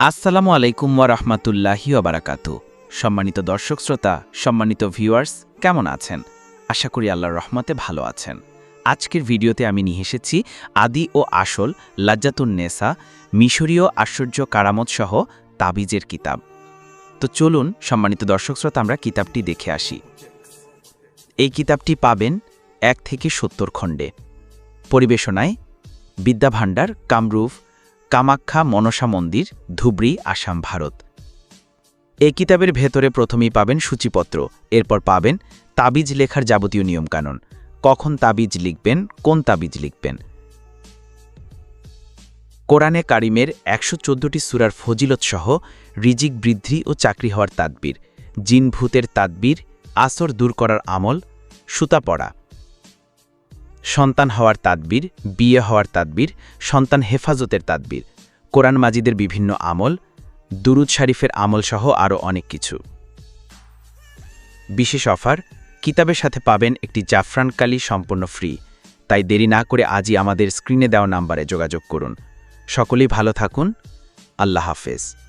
আসসালামু আলাইকুম ওয়া রাহমাতুল্লাহি ওয়া বারাকাতু। সম্মানিত দর্শক শ্রোতা, সম্মানিত ভিউয়ার্স, কেমন আছেন? আশা করি আল্লাহর রহমতে ভালো আছেন। আজকের ভিডিওতে আমি নিয়ে এসেছি আদি ও আসল লাজ্জাতুন নেসা, মিশরীয় আশ্চর্য কারামত সহ তাবিজের কিতাব। তো চলুন, সম্মানিত দর্শক শ্রোতা, আমরা কিতাবটি দেখে আসি। এই কিতাবটি পাবেন এক থেকে সত্তর খণ্ডে। পরিবেশনায় বিদ্যাভাণ্ডার কামরূপ কামাখ্যা মনসা মন্দির, ধুবড়ি, আসাম, ভারত। এই কিতাবের ভেতরে প্রথমেই পাবেন সূচিপত্র, এরপর পাবেন তাবিজ লেখার যাবতীয় নিয়মকানুন। কখন তাবিজ লিখবেন, কোন তাবিজ লিখবেন। কোরআনে কারিমের একশো চোদ্দটি সুরার ফজিলত সহ রিজিক বৃদ্ধি ও চাকরি হওয়ার তাদবির, জিন ভূতের তাদবির, আসর দূর করার আমল, সুতা পড়া। সন্তান হওয়ার তাদবির, বিয়ে হওয়ার তাদবির, সন্তান হেফাজতের তাদবির, কোরআন মাজিদের বিভিন্ন আমল, দুরুদ শরীফের আমল সহ আরও অনেক কিছু। বিশেষ অফার, কিতাবের সাথে পাবেন একটি জাফরান কালি সম্পূর্ণ ফ্রি। তাই দেরি না করে আজই আমাদের স্ক্রিনে দেওয়া নাম্বারে যোগাযোগ করুন। সকলেই ভালো থাকুন। আল্লাহ হাফেজ।